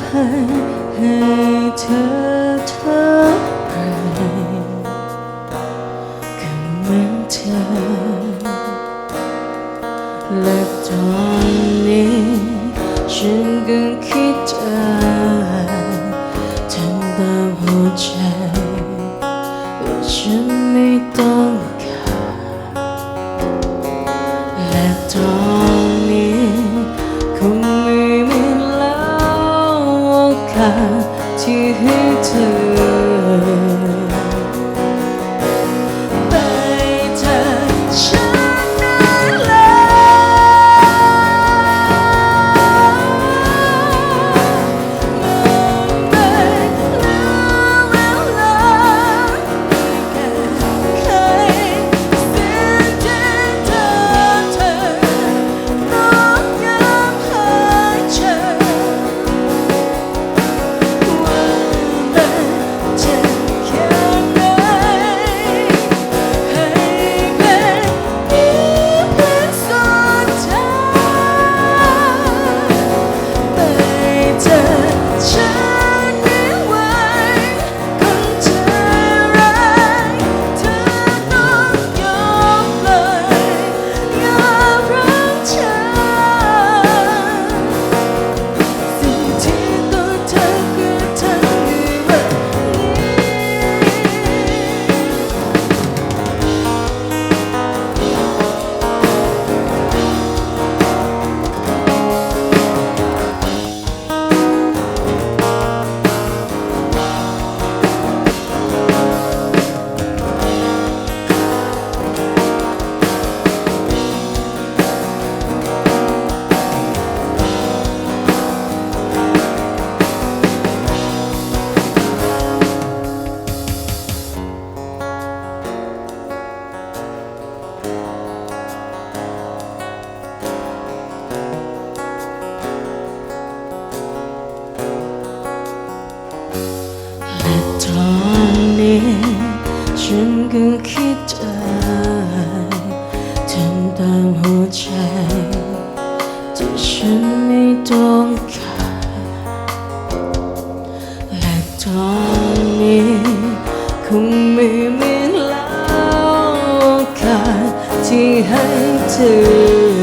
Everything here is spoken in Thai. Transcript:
ภัยให้เธอเท่าไหรก็เหมือนเธอและตอนนี้ฉันก็คิดจะทำตามหัวใจ ก็คิดได้ทำตามหัวใจแต่ฉันไม่ต้องการและตอนนี้คงไม่มีแล้วโอกาสที่ให้เธอ